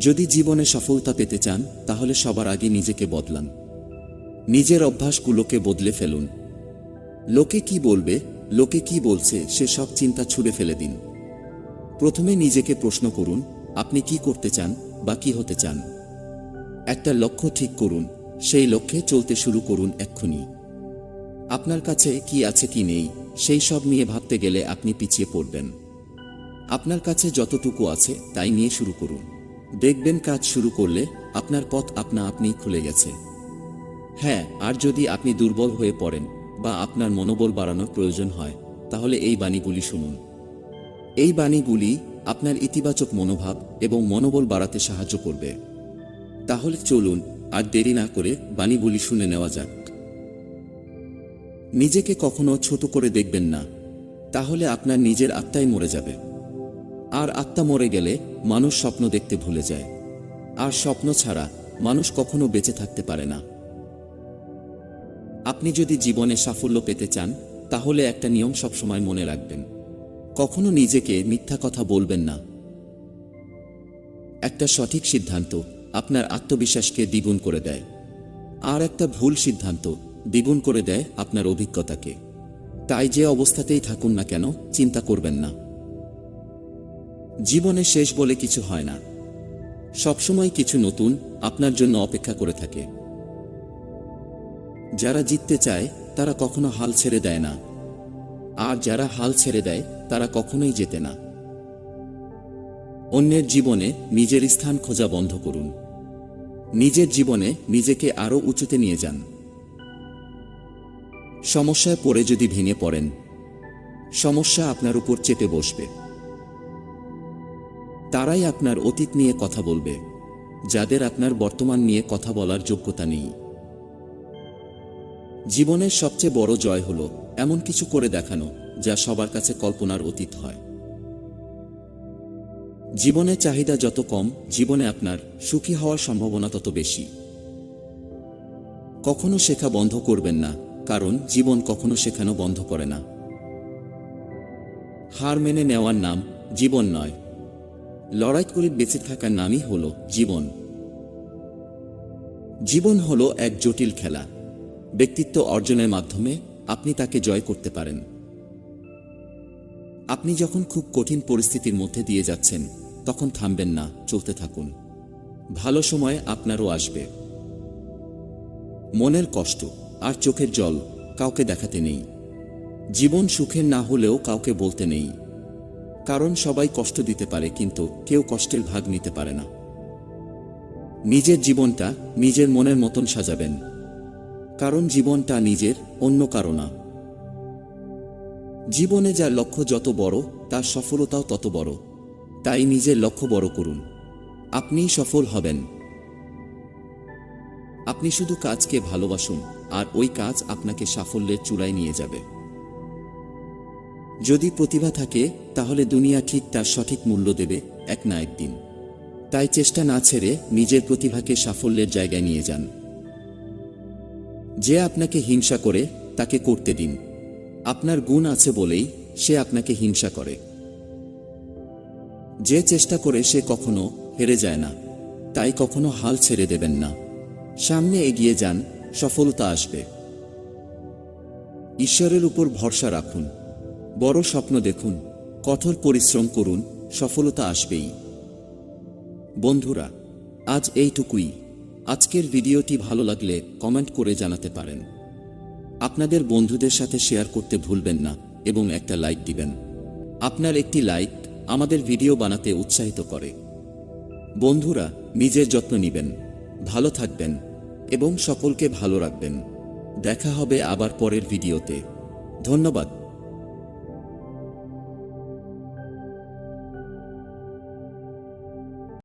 যদি জীবনে সফলতা পেতে চান, তাহলে সবার আগে নিজেকে বদলান। নিজের অভ্যাসগুলোকে বদলে ফেলুন। লোকে কি বলবে, লোকে কি বলছে, সে সব চিন্তা ছুড়ে ফেলে দিন। প্রথমে নিজেকে প্রশ্ন করুন, আপনি কি করতে চান বা কি হতে চান? একটা লক্ষ্য ঠিক করুন, সেই লক্ষ্যে চলতে শুরু করুন এক্ষুনি। আপনার কাছে কি আছে কি নেই, সেই সব নিয়ে ভাবতে গেলে আপনি পিছিয়ে পড়বেন। আপনার কাছে যতটুকু আছে, তাই নিয়ে শুরু করুন। দেখবেন কাজ শুরু করলে আপনার পথ আপনা আপনিই খুলে গেছে। হ্যাঁ আর যদি আপনি দুর্বল হয়ে পড়েন বা আপনার মনোবল বাড়ানোর প্রয়োজন হয়, তাহলে এই বাণীগুলি শুনুন। এই বাণীগুলি আপনার ইতিবাচক মনোভাব এবং মনোবল বাড়াতে সাহায্য করবে। তাহলে চলুন আর দেরি না করে বাণীগুলি শুনে নেওয়া যাক। নিজেকে কখনো ছোট করে দেখবেন না, তাহলে আপনার নিজের আত্মাই মরে যাবে। আর আত্মা মরে গেলে মানুষ স্বপ্ন দেখতে ভুলে যায়। আর স্বপ্ন ছাড়া মানুষ কখনো বেঁচে থাকতে পারে না। আপনি যদি জীবনে সাফল্য পেতে চান, তাহলে একটা নিয়ম সবসময় মনে রাখবেন। কখনো নিজেকে মিথ্যা কথা বলবেন না। একটা সঠিক সিদ্ধান্ত আপনার আত্মবিশ্বাসকে দ্বিগুণ করে দেয়। আর একটা ভুল সিদ্ধান্ত দ্বিগুণ করে দেয় আপনার অভিজ্ঞতাকে। তাই যে অবস্থাতেই থাকুন না কেন, চিন্তা করবেন না। জীবনে শেষ বলে কিছু হয় না। সবসময় কিছু নতুন আপনার জন্য অপেক্ষা করে থাকে। যারা জিততে চায়, তারা কখনো হাল ছেড়ে দেয় না। আর যারা হাল ছেড়ে দেয়, তারা কখনোই যেতে না। অন্যের জীবনে নিজের স্থান খোঁজা বন্ধ করুন। নিজের জীবনে নিজেকে আরও উঁচুতে নিয়ে যান। সমস্যায় পড়ে যদি ভেঙে পড়েন, সমস্যা আপনার উপর চেপে বসবে। তারাই আপনার অতীত নিয়ে কথা বলবে, যাদের আপনার বর্তমান নিয়ে কথা বলার যোগ্যতা নেই। জীবনের সবচেয়ে বড় জয় হল এমন কিছু করে দেখানো, যা সবার কাছে কল্পনার অতীত হয়। জীবনের চাহিদা যত কম, জীবনে আপনার সুখী হওয়ার সম্ভাবনা তত বেশি। কখনো শেখা বন্ধ করবেন না, কারণ জীবন কখনো শেখানো বন্ধ করে না। হার মেনে নেওয়ার নাম জীবন নয় লড়াই করে বেঁচে থাকার নামই হল জীবন। জীবন হল এক জটিল খেলা। ব্যক্তিত্ব অর্জনের মাধ্যমে আপনি তাকে জয় করতে পারেন। আপনি যখন খুব কঠিন পরিস্থিতির মধ্যে দিয়ে যাচ্ছেন, তখন থামবেন না, চলতে থাকুন। ভালো সময় আপনারও আসবে। মনের কষ্ট আর চোখের জল কাউকে দেখাতে নেই। জীবন সুখের না হলেও কাউকে বলতে নেই। কারণ সবাই কষ্ট দিতে পারে, কিন্তু কেউ কষ্টের ভাগ নিতে পারে না। নিজের জীবনটা নিজের মনের মতন সাজাবেন, কারণ জীবনটা নিজের, অন্য কারও না। জীবনে যার লক্ষ্য যত বড়, তার সফলতাও তত বড়। তাই নিজের লক্ষ্য বড় করুন। আপনিই সফল হবেন। আপনি শুধু কাজকে ভালোবাসুন, আর ওই কাজ আপনাকে সাফল্যের চূড়ায় নিয়ে যাবে। যদি প্রতিভা থাকে, তাহলে দুনিয়া ঠিক তার সঠিক মূল্য দেবে, এক না একদিন। তাই চেষ্টা না ছেড়ে নিজের প্রতিভাকে সাফল্যের জায়গায় নিয়ে যান। যে আপনাকে হিংসা করে, তাকে করতে দিন। আপনার গুণ আছে বলেই সে আপনাকে হিংসা করে। যে চেষ্টা করে সে কখনো হেরে যায় না, তাই কখনো হাল ছেড়ে দেবেন না। সামনে এগিয়ে যান, সফলতা আসবে। ঈশ্বরের উপর ভরসা রাখুন। বড় স্বপ্ন দেখুন, কঠোর পরিশ্রম করুন, সফলতা আসবেই। বন্ধুরা, আজ এইটুকুই। আজকের ভিডিওটি ভালো লাগলে কমেন্ট করে জানাতে পারেন। আপনাদের বন্ধুদের সাথে শেয়ার করতে ভুলবেন না এবং একটা লাইক দিবেন। আপনার একটি লাইক আমাদের ভিডিও বানাতে উৎসাহিত করে। বন্ধুরা, নিজের যত্ন নিবেন, ভালো থাকবেন এবং সকলকে ভালো রাখবেন। দেখা হবে আবার পরের ভিডিওতে। ধন্যবাদ।